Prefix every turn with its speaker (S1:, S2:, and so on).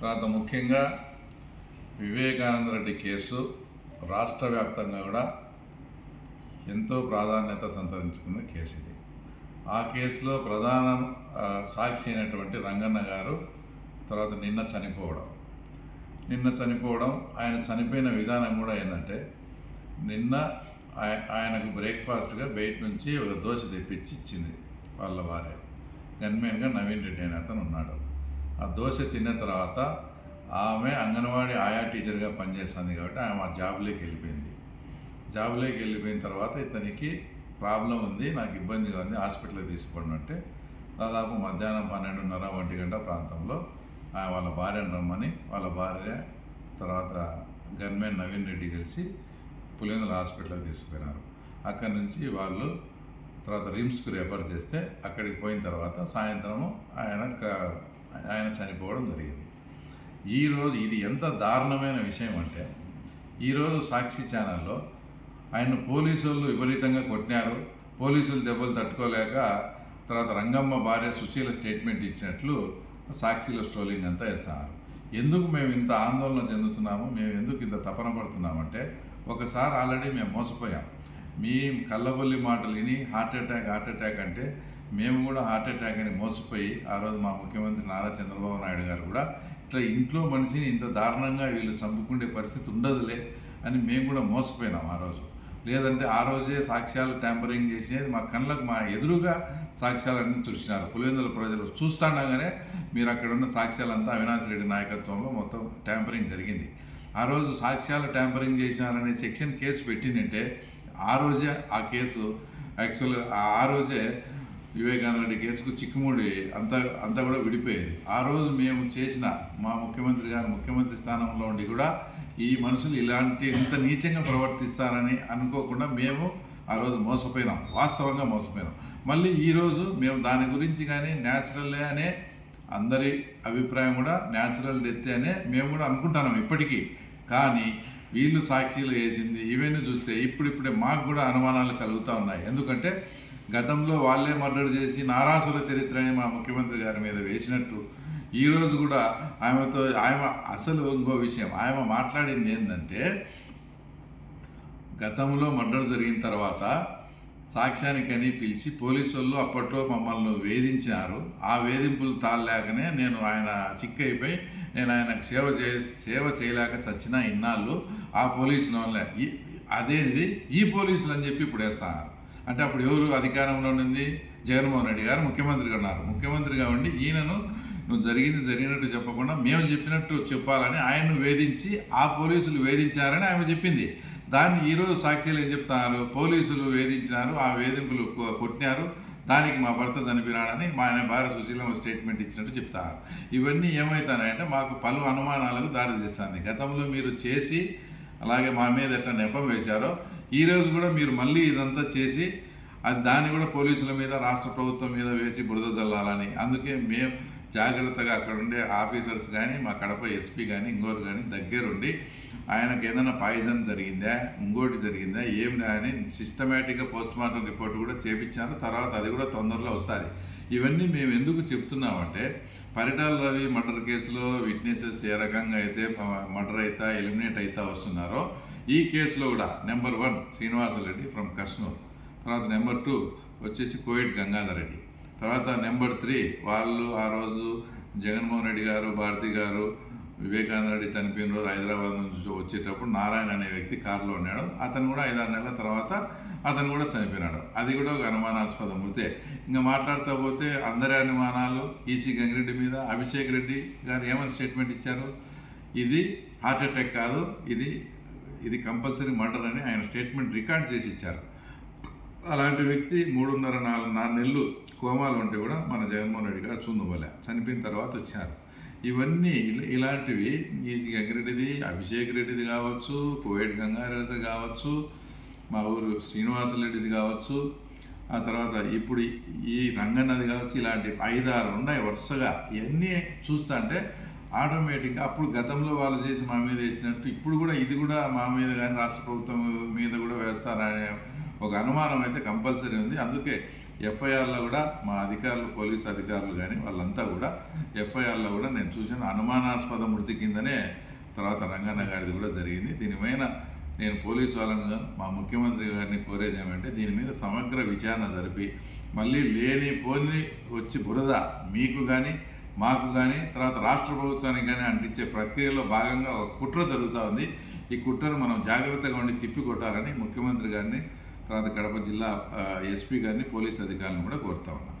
S1: తర్వాత ముఖ్యంగా వివేకానంద రెడ్డి కేసు రాష్ట్ర వ్యాప్తంగా కూడా ఎంతో ప్రాధాన్యత సంతరించుకున్న కేసు ఇది. ఆ కేసులో ప్రధాన సాక్షి అయినటువంటి రంగన్న గారు తర్వాత నిన్న చనిపోవడం. నిన్న చనిపోవడం ఆయన చనిపోయిన విధానం కూడా ఏంటంటే నిన్న ఆయనకు బ్రేక్ఫాస్ట్గా బయట నుంచి ఒక దోశ తెప్పించి ఇచ్చింది వాళ్ళ భార్య. గన్మెన్గా నవీన్ రెడ్డి అనే అతను ఉన్నాడు. ఆ దోశ తిన్న తర్వాత ఆమె అంగన్వాడీ ఆయా టీచర్గా పనిచేస్తుంది కాబట్టి ఆమె ఆ జాబ్లోకి వెళ్ళిపోయింది. జాబ్లోకి వెళ్ళిపోయిన తర్వాత ఇతనికి ప్రాబ్లం ఉంది నాకు ఇబ్బందిగా ఉంది హాస్పిటల్కి తీసుకోండి అంటే దాదాపు మధ్యాహ్నం పన్నెండున్నర ఒంటి గంట ప్రాంతంలో వాళ్ళ భార్యను రమ్మని వాళ్ళ భార్య తర్వాత గన్మెన్ నవీన్ రెడ్డి కలిసి పులివెందుల హాస్పిటల్కి తీసుకుపోయినారు. అక్కడి నుంచి వాళ్ళు తర్వాత రిమ్స్కు రెఫర్ చేస్తే అక్కడికి పోయిన తర్వాత సాయంత్రము ఆయన ఆయన చనిపోవడం జరిగింది. ఈరోజు ఇది ఎంత దారుణమైన విషయం అంటే ఈరోజు సాక్షి ఛానల్లో ఆయన పోలీసులు విపరీతంగా కొట్టినారు. పోలీసులు దెబ్బలు తట్టుకోలేక తర్వాత రంగమ్మ భార్య సుశీల స్టేట్మెంట్ ఇచ్చినట్లు సాక్షిలో స్ట్రోలింగ్ అంతా వేస్తున్నారు. ఎందుకు మేము ఇంత ఆందోళన చెందుతున్నాము? మేము ఎందుకు ఇంత తపన పడుతున్నామంటే ఒకసారి ఆల్రెడీ మేము మోసపోయాం. మీ కళ్ళబొల్లి మాటలు విని హార్ట్ అటాక్ హార్ట్ అటాక్ అంటే మేము కూడా హార్ట్ అటాక్ అని మోసపోయి ఆ రోజు మా ముఖ్యమంత్రి నారా చంద్రబాబు నాయుడు గారు కూడా ఇట్లా ఇంట్లో మనిషిని ఇంత దారుణంగా వీళ్ళు చంపుకునే పరిస్థితి ఉండదులే అని మేము కూడా మోసపోయినాం ఆ రోజు. లేదంటే ఆ రోజే సాక్ష్యాలు ట్యాంపరింగ్ చేసేది మా కళ్ళకు మా ఎదురుగా సాక్ష్యాలన్నీ తుడిచినారు. పులివెందుల ప్రజలు చూస్తుండగానే మీరు అక్కడ ఉన్న సాక్ష్యాలంతా అవినాష్ రెడ్డి నాయకత్వంలో మొత్తం ట్యాంపరింగ్ జరిగింది. ఆ రోజు సాక్ష్యాలు ట్యాంపరింగ్ చేసినారనే సెక్షన్ కేసు పెట్టిందంటే ఆ రోజే ఆ కేసు యాక్చువల్గా ఆ రోజే వివేకానంద రెడ్డి కేసుకు చిక్కుముడి అంతా అంతా కూడా విడిపోయేది. ఆ రోజు మేము చేసిన మా ముఖ్యమంత్రి గారు ముఖ్యమంత్రి స్థానంలో ఉండి కూడా ఈ మనుషులు ఇలాంటి ఇంత నీచంగా ప్రవర్తిస్తారని అనుకోకుండా మేము ఆ రోజు మోసపోయినాం. వాస్తవంగా మోసపోయినాం. మళ్ళీ ఈరోజు మేము దాని గురించి కానీ న్యాచురల్లే అనే అందరి అభిప్రాయం కూడా న్యాచురల్ డెత్ అనే మేము కూడా అనుకుంటున్నాం ఇప్పటికీ. కానీ వీళ్ళు సాక్షిలు వేసింది ఇవన్నీ చూస్తే ఇప్పుడిప్పుడే మాకు కూడా అనుమానాలు కలుగుతూ ఉన్నాయి. ఎందుకంటే గతంలో వాళ్ళే మర్డర్ చేసి నారాసుల చరిత్రని మా ముఖ్యమంత్రి గారి మీద వేసినట్టు ఈరోజు కూడా ఆమెతో ఆమె అసలు ఇంకో విషయం ఆమె మాట్లాడింది ఏంటంటే గతంలో మర్డర్ జరిగిన తర్వాత సాక్ష్యానికని పిలిచి పోలీసు వాళ్ళు అప్పట్లో మమ్మల్ని వేధించారు ఆ వేధింపులు తాళలేకనే నేను ఆయన సిక్ అయిపోయి నేను ఆయనకు సేవ చే సేవ చేయలేక చచ్చిన ఇన్నాళ్ళు ఆ పోలీసుల వల్లే ఈ- అదేది? ఈ పోలీసులు అని చెప్పి ఇప్పుడు వేస్తున్నారు. అంటే అప్పుడు ఎవరు అధికారంలో ఉన్నది జగన్మోహన్ రెడ్డి గారు ముఖ్యమంత్రిగా ఉన్నారు. ముఖ్యమంత్రిగా ఉండి ఈయనను నువ్వు జరిగింది జరిగినట్టు చెప్పకుండా మేము చెప్పినట్టు చెప్పాలని ఆయన్ను వేధించి ఆ పోలీసులు వేధించారని ఆమె చెప్పింది. దాన్ని ఈరోజు సాక్షులు ఏం చెప్తున్నారు? పోలీసులు వేధించినారు ఆ వేధింపులు కొట్టినారు. దానికి మా భర్త చనిపోయినాడని మా ఆయన భార్య సుశీలమ్మ స్టేట్మెంట్ ఇచ్చినట్టు చెప్తారు. ఇవన్నీ ఏమవుతానంటే మాకు పలు అనుమానాలకు దారితీస్తుంది గతంలో మీరు చేసి అలాగే మా మీద ఎట్లా నెపం వేశారో ఈరోజు కూడా మీరు మళ్ళీ ఇదంతా చేసి అది దాన్ని కూడా పోలీసుల మీద రాష్ట్ర ప్రభుత్వం మీద వేసి బురద జల్లాలని. అందుకే మేము జాగ్రత్తగా అక్కడ ఉండే ఆఫీసర్స్ కానీ మా కడప ఎస్పీ కానీ ఇంకోరు కానీ దగ్గరుండి ఆయనకు ఏదైనా పాయిజన్ జరిగిందా ఇంకోటి జరిగిందా ఏం అని సిస్టమేటిక్గా పోస్ట్ మార్టం రిపోర్ట్ కూడా చేపించాను. తర్వాత అది కూడా తొందరలో వస్తుంది. ఇవన్నీ మేము ఎందుకు చెప్తున్నామంటే పరిటాల రవి మర్డర్ కేసులో విట్నెసెస్ ఏ రకంగా అయితే మర్డర్ అవుతా ఎలిమినేట్ అవుతా వస్తున్నారో ఈ కేసులో కూడా number one Srinivasa Reddy from Kasnoor తర్వాత నెంబర్ టూ వచ్చేసి కోయిట్ గంగాధర్ రెడ్డి. తర్వాత నెంబర్ త్రీ వాళ్ళు ఆ రోజు జగన్మోహన్ రెడ్డి గారు భారతి గారు వివేకానంద రెడ్డి చనిపోయిన రోజు హైదరాబాద్ నుంచి వచ్చేటప్పుడు నారాయణ అనే వ్యక్తి కారులో ఉన్నాడు. అతను కూడా ఐదారు నెలల తర్వాత అతను కూడా చనిపోయినాడు. అది కూడా ఒక అనుమానాస్పద మృతే. ఇంకా మాట్లాడుతూ పోతే అందరి అనుమానాలు ఈసీ గంగిరెడ్డి మీద అభిషేక్ రెడ్డి గారు ఏమైనా స్టేట్మెంట్ ఇచ్చారు? ఇది హార్ట్ అటాక్ కాదు ఇది ఇది కంపల్సరీ మర్డర్ అని ఆయన స్టేట్మెంట్ రికార్డ్ చేసి ఇచ్చారు. అలాంటి వ్యక్తి మూడున్నర నాలుగు నాలుగు నెలలు కోమాలు ఉంటే కూడా మన జగన్మోహన్ రెడ్డి గారు చూందుకోలే చనిపోయిన తర్వాత వచ్చారు. ఇవన్నీ ఇలాంటివి ఈ గంగిరెడ్డిది అభిషేక్ రెడ్డిది కావచ్చు కోవేటి గంగారెడ్డిది కావచ్చు మా ఊరు శ్రీనివాసరెడ్డిది కావచ్చు ఆ తర్వాత ఇప్పుడు ఈ రంగన్నది కావచ్చు ఇలాంటి ఐదారు ఉన్నాయి వరుసగా. ఇవన్నీ చూస్తా అంటే ఆటోమేటిక్గా అప్పుడు గతంలో వాళ్ళు చేసి మా మీద వేసినట్టు ఇప్పుడు కూడా ఇది కూడా మా మీద కానీ రాష్ట్ర ప్రభుత్వం మీద కూడా వేస్తారనే ఒక అనుమానం అయితే కంపల్సరీ ఉంది. అందుకే ఎఫ్ఐఆర్లో కూడా మా అధికారులు పోలీసు అధికారులు కానీ వాళ్ళంతా కూడా ఎఫ్ఐఆర్లో కూడా నేను చూసిన అనుమానాస్పద మృతి కిందనే తర్వాత రంగన్న గారిది కూడా జరిగింది. దీనిపైన నేను పోలీసు వాళ్ళను మా ముఖ్యమంత్రి గారిని కోరేది ఏమంటే దీని మీద సమగ్ర విచారణ జరిపి మళ్ళీ లేని పోని వచ్చి బురద మీకు కానీ మాకు కానీ తర్వాత రాష్ట్ర ప్రభుత్వానికి కానీ అంటించే ప్రక్రియలో భాగంగా ఒక కుట్ర జరుగుతూ ఉంది. ఈ కుట్రను మనం జాగ్రత్తగా ఉండి తిప్పికొట్టాలని ముఖ్యమంత్రి గారిని తర్వాత కడప జిల్లా ఎస్పీ గారిని పోలీస్ అధికారులను కూడా కోరుతా ఉన్నాం.